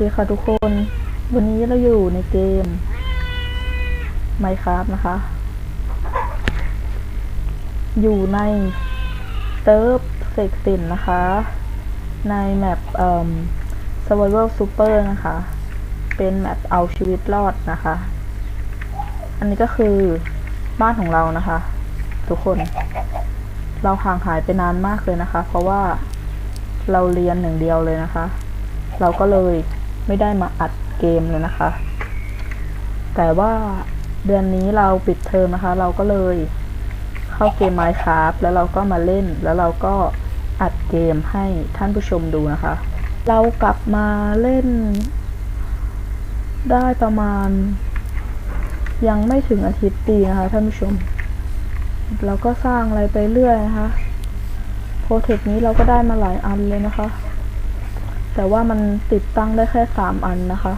ดีค่ะทุกคน วันนี้เราอยู่ในเกม Minecraft นะคะ อยู่ในเซิร์ฟเซกตินนะคะ ในแมปเอ่อ Survival Super นะคะ เป็นแมปเอาชีวิตรอดนะคะ อันนี้ก็คือบ้านของเรานะคะ ทุกคน เราห่างหายไปนานมากเลยนะคะ เพราะว่าเราเรียนอย่งเดียวเลยนะคะ เราก็เลย ไม่ได้มาอัดเกมเลยนะคะ แต่ว่าเดือนนี้เราปิดเทอมนะคะ เราก็เลยเข้าเกม Minecraft แล้วเราก็มาเล่นแล้วเราก็อัดเกมให้ท่านผู้ชมดูนะคะ เรากลับมาเล่น ได้ประมาณ ยังไม่ถึงอาทิตย์ดีนะคะท่านผู้ชม เราก็สร้างอะไรไปเรื่อยนะคะโปรเทคนี้เราก็ได้มาหลายอันเลยนะคะ แต่ว่ามันติดตั้งได้แค่สามอันนะคะ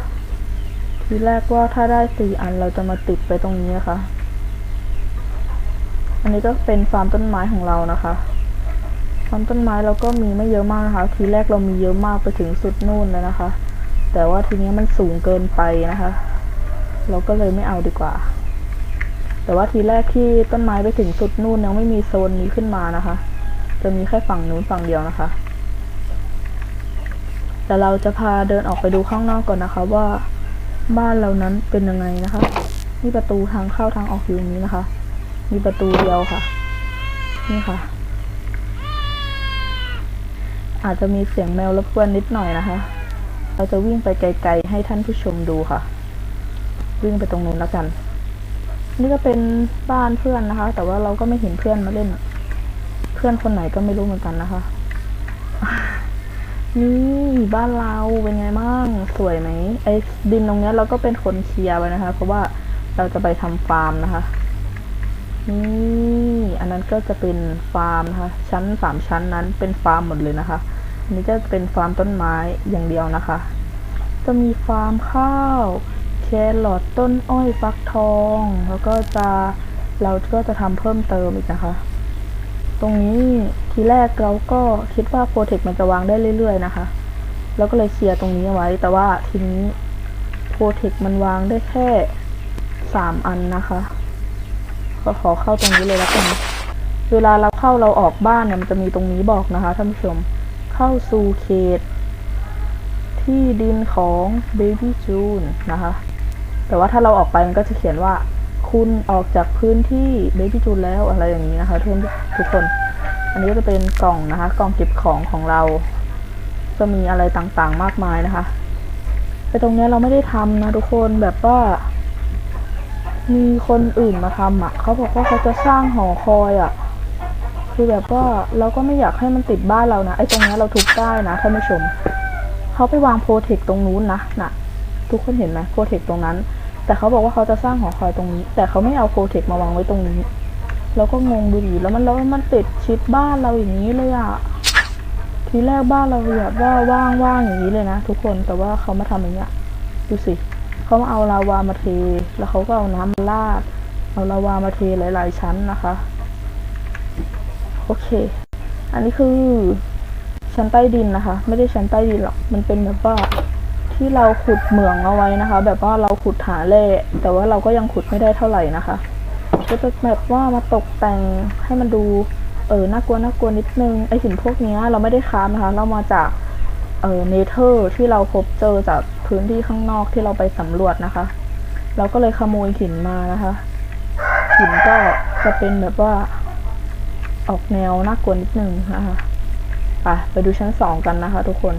ทีแรกว่าถ้าได้สี่อันเราจะมาติดไปตรงนี้นะคะ อันนี้ก็เป็นฟาร์มต้นไม้ของเรานะคะฟาร์มต้นไม้เราก็มีไม่เยอะมากนะคะ ทีแรกเรามีเยอะมากไปถึงสุดนู่นเลยนะคะ แต่ว่าทีนี้มันสูงเกินไปนะคะ เราก็เลยไม่เอาดีกว่า แต่ว่าทีแรกที่ต้นไม้ไปถึงสุดนู่นยังไม่มีโซนนี้ขึ้นมานะคะ จะมีแค่ฝั่งนู้นฝั่งเดียวนะคะ แต่เราจะพาเดินออกไปดูข้างนอกก่อนนะคะว่าบ้านเรานั้นเป็นยังไงนะคะ นี่ประตูทางเข้าทางออกอยู่อย่างนี้นะคะ มีประตูเดียวค่ะ นี่ค่ะ อาจจะมีเสียงแมวรบกวนนิดหน่อยนะคะ เราจะวิ่งไปไกล ๆ ให้ท่านผู้ชมดูค่ะ วิ่งไปตรงนู้นแล้วกัน นี่ก็เป็นบ้านเพื่อนนะคะ แต่ว่าเราก็ไม่เห็นเพื่อนมาเล่น เพื่อนคนไหนก็ไม่รู้เหมือนกันนะคะ นี่บ้านเราเป็นไงบ้างสวยไหมไอ้ดินตรงเนี้ยเราก็เป็นคนเคลียร์ไว้นะคะ เพราะว่าเราจะไปทำฟาร์มนะคะ นี่อันนั้นก็จะเป็นฟาร์มนะคะ ชั้นสามชั้นนั้นเป็นฟาร์มหมดเลยนะคะอันนี้จะเป็นฟาร์มต้นไม้อย่างเดียวนะคะ จะมีฟาร์มข้าวแครอทต้นอ้อยฟักทอง แล้วก็จะเราก็จะทำเพิ่มเติมอีกนะคะ ตรงนี้ทีแรกเราก็คิดว่าโปรเทคมันจะวางได้เรื่อย ๆ นะคะเราก็เลยเคลียร์ตรงนี้เอาไว้ แต่ว่าทีนี้โปรเทคมันวางได้แค่สามอันนะคะก็ขอเข้าตรงนี้เลยแล้วกัน เวลาเราเข้าเราออกบ้านเนี่ยมันจะมีตรงนี้บอกนะคะท่านผู้ชม เข้าสู่เขต ที่ดินของ Baby June นะคะ แต่ว่าถ้าเราออกไปมันก็จะเขียนว่า คุณออกจากพื้นที่ Baby June แล้วอะไรอย่างนี้นะคะทุกทุกคน อันนี้ก็จะเป็นกล่องนะคะ กล่องเก็บของของเรา จะมีอะไรต่างๆมากมายนะคะแต่ตรงเนี้ยเราไม่ได้ทำนะทุกคนแบบว่า มีคนอื่นมาทำอะเขาบอกว่าเขาจะสร้างหอคอยอะ คือแบบว่าเราก็ไม่อยากให้มันติดบ้านเรานะไอ้ตรงเนี้ยเราทุบได้นะท่านผู้ชมเขาไปวางโปรเทคตรงนู้นนะน่ะ ทุกคนเห็นไหมโปรเทคตรงนั้น แต่เขาบอกว่าเขาจะสร้างหอคอยตรงนี้ แต่เขาไม่เอาโปรเทคมาวางไว้ตรงนี้เราก็งงดูดิแล้วมันแล้วมันติดชิดบ้านเราอย่างนี้เลยอะทีแรกบ้านเราแบบว่าว่างๆอย่างนี้เลยนะทุกคนแต่ว่าเขามาทำอย่างเงี้ยดูสิเขามาเอาลาวามาเท แล้วเขาก็เอาน้ำมาราดเอาลาวามาเทหลาย ๆ ชั้นนะคะโอเค อันนี้คือชั้นใต้ดินนะคะ ไม่ได้ชั้นใต้ดินหรอกมันเป็นแบบว่า ที่เราขุดเหมืองเอาไว้นะคะ แบบว่าเราขุดหาแร่แต่ว่าเราก็ยังขุดไม่ได้เท่าไหร่นะคะก็จะแบบว่ามาตกแต่งให้มันดูเออน่ากลัวน่ากลัวนิดนึงไอหินพวกนี้เราไม่ได้ค้ามนะคะ เรามาจากเออเนเธอร์ที่เราพบเจอจากพื้นที่ข้างนอกที่เราไปสำรวจนะคะ เราก็เลยขโมยหินมานะคะหินก็จะเป็นแบบว่าออกแนวน่ากลัวนิดนึงนะคะไปไปดูชั้นสองกันนะคะทุกคน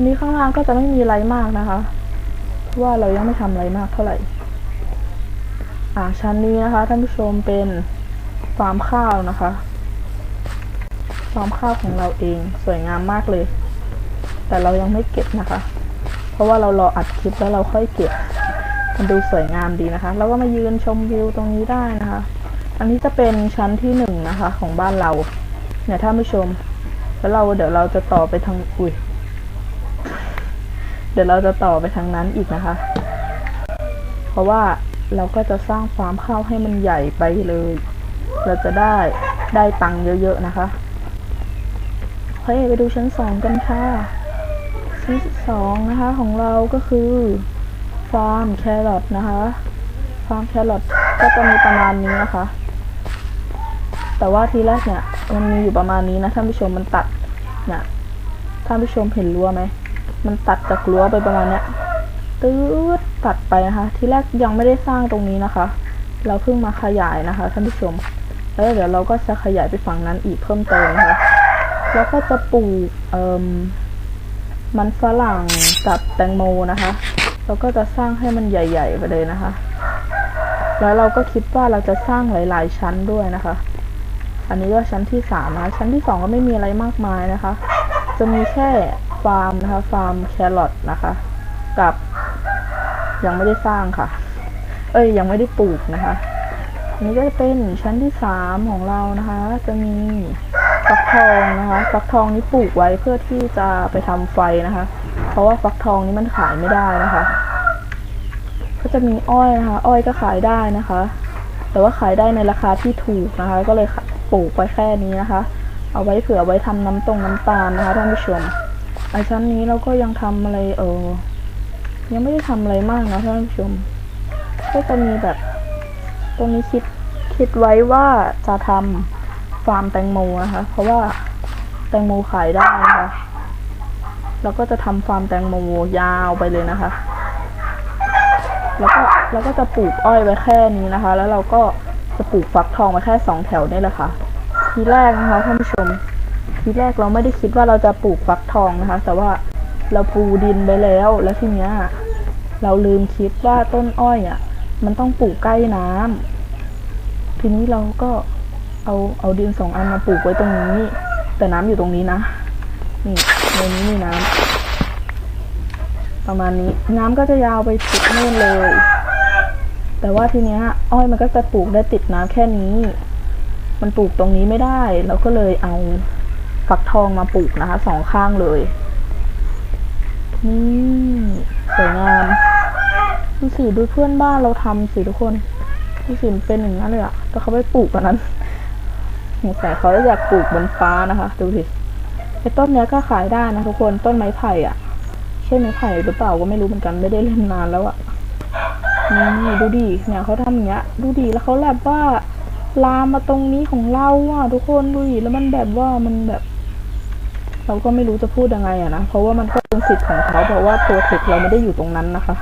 อันนี้ข้างล่างก็จะไม่มีอะไรมากนะคะว่าเรายังไม่ทำอะไรมากเท่าไหร่ อ่าชั้นนี้นะคะท่านผู้ชมเป็นฟาร์มข้าวนะคะฟาร์มข้าวของเราเองสวยงามมากเลย แต่เรายังไม่เก็บนะคะ เพราะว่าเรารออัดคลิปแล้วเราค่อยเก็บ มันดูสวยงามดีนะคะเราก็มายืนชมวิวตรงนี้ได้นะคะ อันนี้จะเป็นชั้นที่หนึ่งนะคะของบ้านเรา เนี่ยท่านผู้ชม แล้วเราเดี๋ยวเราจะต่อไปทางอุ้ย เดี๋ยวเราจะต่อไปทางนั้นอีกนะคะ เพราะว่าเราก็จะสร้างฟาร์มข้าวให้มันใหญ่ไปเลย เราจะได้ได้ตังค์เยอะๆนะคะเฮ้ยไปดูชั้นสองกันค่ะชิ้นสองนะคะของเราก็คือฟาร์มแครอทนะคะ ฟาร์มแครอทก็จะมีประมาณนี้นะคะ แต่ว่าทีแรกเนี่ยมันมีอยู่ประมาณนี้นะท่านผู้ชมมันตัดเนี่ยท่านผู้ชมเห็นรั้วไหม มันตัดจากรั้วไปประมาณเนี้ยตืดตัดไปนะคะ ทีแรกยังไม่ได้สร้างตรงนี้นะคะ เราเพิ่งมาขยายนะคะท่านผู้ชม แล้วเดี๋ยวเราก็จะขยายไปฝั่งนั้นอีกเพิ่มเติมนะคะ แล้วก็จะปลูกเอ่มมันฝรั่งกับแตงโมนะคะ เราก็จะสร้างให้มันใหญ่ ๆ ไปเลยนะคะ แล้วเราก็คิดว่าเราจะสร้างหลาย ๆ ชั้นด้วยนะคะ อันนี้ก็ชั้นที่สามนะชั้นที่สองก็ไม่มีอะไรมากมายนะคะ จะมีแค่ ฟาร์มนะคะ ฟาร์มแครอทนะคะ กับยังไม่ได้สร้างค่ะ เอ้ยยังไม่ได้ปลูกนะคะนนี้ก็จะเป็นชั้นที่สามของเรานะคะ จะมีฟักทองนะคะ ฟักทองนี้ปลูกไว้เพื่อที่จะไปทำไฟนะคะ เพราะว่าฟักทองนี้มันขายไม่ได้นะคะ ก็จะมีอ้อยนะคะ อ้อยก็ขายได้นะคะ แต่ว่าขายได้ในราคาที่ถูกนะคะ ก็เลยปลูกไว้แค่นี้นะคะ เอาไว้เผื่อไว้ทำน้ำตรงน้ำตาลนะคะท่านผู้ชม ไอชั้นนี้เราก็ยังทำอะไรเออ ยังไม่ได้ทำอะไรมากนะท่านผู้ชม ก็จะมีแบบ ตรงนี้คิดคิดไว้ว่าจะทำฟาร์มแตงโมนะคะ เพราะว่าแตงโมขายได้นะคะแล้วก็จะทำฟาร์มแตงโมยาวไปเลยนะคะ แล้วก็แล้วก็จะปลูกอ้อยไว้แค่นี้นะคะ แล้วเราก็จะปลูกฟักทองไว้แค่สองแถวนี่แหละค่ะ ทีแรกนะคะท่านผู้ชม ทีแรกเราไม่ได้คิดว่าเราจะปลูกฟักทองนะคะ แต่ว่าเราปูดินไปแล้ว แล้วทีเนี้ยเราลืมคิดว่าต้นอ้อยอะ มันต้องปลูกใกล้น้ำทีนี้เราก็เอาเอาดินสองอันมาปลูกไว้ตรงนี้ แต่น้ำอยู่ตรงนี้นะนี่ในนี้มีน้ำประมาณนี้น้ำก็จะยาวไปสุดนู่นเลย แต่ว่าทีเนี้ย อ้อยมันก็จะปลูกได้ติดน้ำแค่นี้ มันปลูกตรงนี้ไม่ได้ เราก็เลยเอา ฟักทองมาปลูกนะคะสองข้างเลย นี่สวยงามดูสิดูเพื่อนบ้านเราทำสิทุกคนดูสิเป็นอย่างนั้นเลยอะแต่เขาไปปลูกกันนั้นสงสัยเขาอยากปลูกบนฟ้านะคะ ดูสิไอ้ต้นเนี้ยก็ขายได้นะทุกคนต้นไม้ไผ่อะใช่ไม้ไผ่หรือเปล่าก็ไม่รู้เหมือนกันไม่ได้เล่นนานแล้วอะนี่ดูดิเนี่ยเขาทำอย่างเงี้ย ดูดิแล้วเขาแบบว่าลามมาตรงนี้ของเราอะทุกคนดูดิแล้วมันแบบว่ามันแบบ เราก็ไม่รู้จะพูดยังไงอะนะเพราะว่ามันก็เป็นสิทธิ์ของเขาเพราะว่าตัวเทคเราไม่ได้อยู่ตรงนั้นนะคะ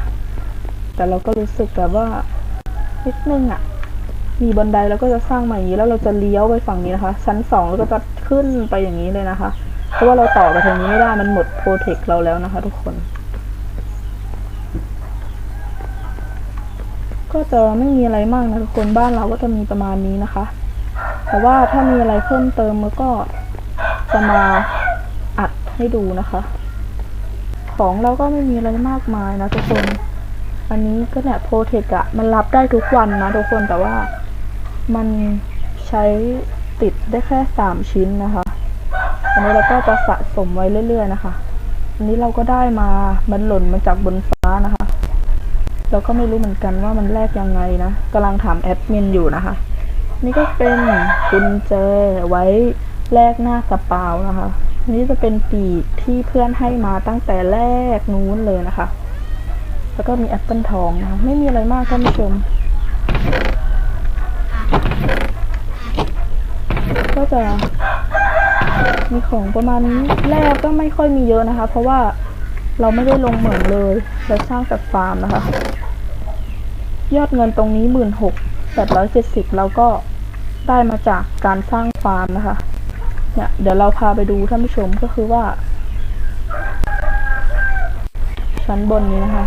แต่เราก็รู้สึกแบบว่านิดนึงอะมีบันไดแล้วก็จะสร้างมาอย่างนี้แล้วเราจะเลี้ยวไปฝั่งนี้นะคะ ชั้นสองแล้วก็จะขึ้นไปอย่างนี้เลยนะคะ เพราะว่าเราต่อไปทางนี้ไม่ได้มันหมดโปรเทคเราแล้วนะคะ ทุกคน ก็จะไม่มีอะไรมากนะทุกคนบ้านเราก็จะมีประมาณนี้นะคะ แต่ว่าถ้ามีอะไรเพิ่มเติมแล้วก็จะมา ให้ดูนะคะ ของเราก็ไม่มีอะไรมากมายนะทุกคน อันนี้ก็เนี่ยโปรเทคอะมันรับได้ทุกวันนะทุกคนแต่ว่ามันใช้ติดได้แค่สามชิ้นนะคะ อันนี้เราก็จะสะสมไว้เรื่อย ๆ นะคะ อันนี้เราก็ได้มา มันหล่นมาจากบนฟ้านะคะ เราก็ไม่รู้เหมือนกันว่ามันแลกยังไงนะกำลังถามแอดมินอยู่นะคะ นี่ก็เป็นกุญแจไว้แลกหน้ากระเป๋านะคะ นนี้จะเป็นปีกที่เพื่อนให้มาตั้งแต่แรกนู้นเลยนะคะ แล้วก็มีแอปเปิลทองนะไม่มีอะไรมากท่านผู้ชม ก็จะมีของประมาณนี้แรกก็ไม่ค่อยมีเยอะนะคะ เพราะว่าเราไม่ได้ลงเหมืองเลยเราสร้างจากฟาร์มนะคะ ยอดเงินตรงนี้หมื่นหกแปดร้อยเจ็ดสิบเราก็ได้มาจากการสร้างฟาร์มนะคะ เนี่ยเดี๋ยวเราพาไปดูท่านผู้ชมก็คือว่า ชั้นบนนี้นะคะ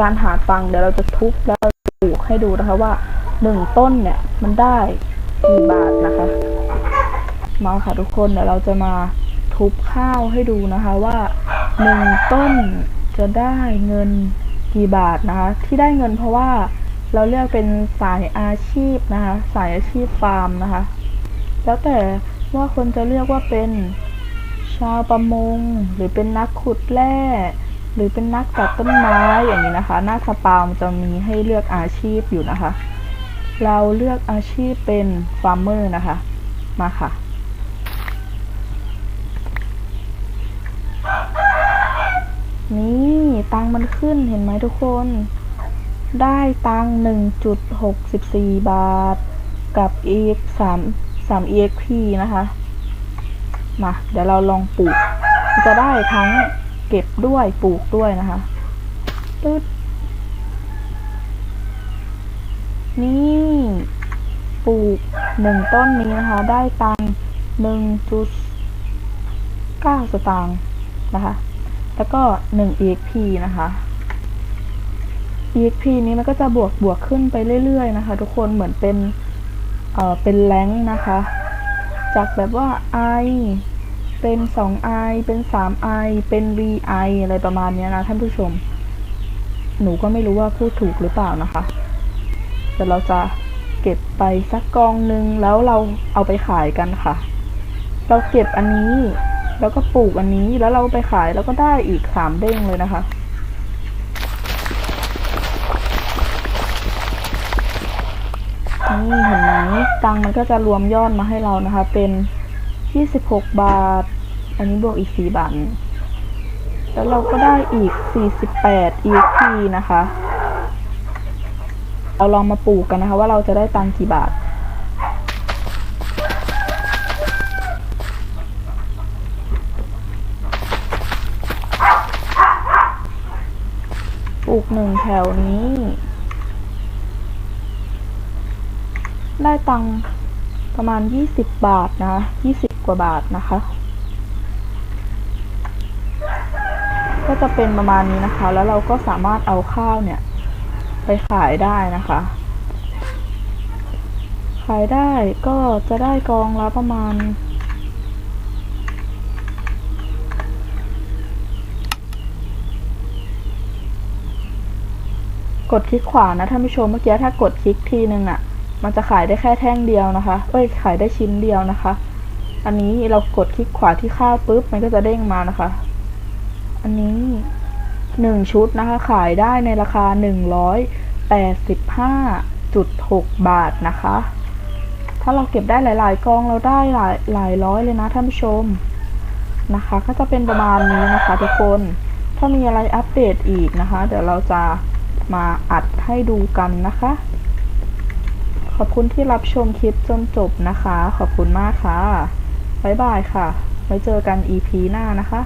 การหาตังเดี๋ยวเราจะทุบแล้วปลูกให้ดูนะคะว่าหนึ่งต้นเนี่ยมันได้กี่บาทนะคะมาค่ะทุกคนเดี๋ยวเราจะมาทุบข้าวให้ดูนะคะว่าหนึ่งต้นจะได้เงินกี่บาทนะคะ ที่ได้เงินเพราะว่าเราเรียกเป็นสายอาชีพนะคะ สายอาชีพฟาร์มนะคะ แล้วแต่ ว่าคนจะเรียกว่าเป็นชาวประมง หรือเป็นนักขุดแร่หรือเป็นนักตัดต้นไม้อย่างนี้นะคะ หน้าสปามจะมีให้เลือกอาชีพอยู่นะคะ เราเลือกอาชีพเป็นฟาร์มเมอร์นะคะ มาค่ะ นี่ตังค์มันขึ้นเห็นไหมทุกคน ได้ตังหนึ่งจุดหกสิบสี่บาท กับ EX สาม สาม EXP นะคะ มา เดี๋ยวเราลองปลูก จะได้ทั้งเก็บด้วยปลูกด้วยนะคะตึ๊ดนี่ปลูกหนึ่งต้นนี้นะคะ ได้ตังหนึ่งจุดเก้าสตางค์นะคะ แล้วก็หนึ่ง EXP นะคะ EXP นี้มันก็จะบวกบวกขึ้นไปเรื่อยๆนะคะ ทุกคนเหมือนเป็น เอ่อเป็นแรงนะคะ จากแบบว่า I เป็น 2i เป็น 3i เป็น vi อะไรประมาณนี้นะท่านผู้ชม หนูก็ไม่รู้ว่าพูดถูกหรือเปล่านะคะแต่เราจะเก็บไปสักกองหนึ่งแล้วเราเอาไปขายกันค่ะ เราเก็บอันนี้ แล้วก็ปลูกอันนี้แล้วเราไปขายแล้วก็ได้อีกสามเด้งเลยนะคะ นี่เห็นไหมตังมันก็จะรวมยอดมาให้เรานะคะ เป็น 26 บาท อันนี้บวกอีก 4 บาท แล้วเราก็ได้อีก 48 EXP นะคะ เราลองมาปลูกกันนะคะ ว่าเราจะได้ตังกี่บาทปลูกหนึ่งแถวนี้ ได้ตังค์ประมาณ 20 บาทนะ 20 กว่าบาทนะคะ ก็จะเป็นประมาณนี้นะคะ แล้วเราก็สามารถเอาข้าวเนี่ย ไปขายได้นะคะ ขายได้ก็จะได้กองละประมาณกดคลิกขวานะท่านผู้ชมเมื่อกี้ถ้ากดคลิกทีนึงอะ่ะ มันจะขายได้แค่แท่งเดียวนะคะ เอ้ย ขายได้ชิ้นเดียวนะคะ อันนี้เรากดคลิกขวาที่ข้าวปุ๊บ มันก็จะเด้งมานะคะ อันนี้หนึ่งชุดนะคะ ขายได้ในราคาหนึ่งร้อยแปดสิบห้าจุดหกบาทนะคะ ถ้าเราเก็บได้หลาย ๆ กองเราได้หลายหลายร้อยเลยนะท่านผู้ชมนะคะ ก็จะเป็นประมาณนี้นะคะ ทุกคน ถ้ามีอะไรอัปเดตอีกนะคะ เดี๋ยวเราจะมาอัดให้ดูกันนะคะ ขอบคุณที่รับชมคลิปจนจบนะคะ ขอบคุณมากค่ะ บ๊ายบายค่ะ ไว้เจอกัน EP หน้านะคะ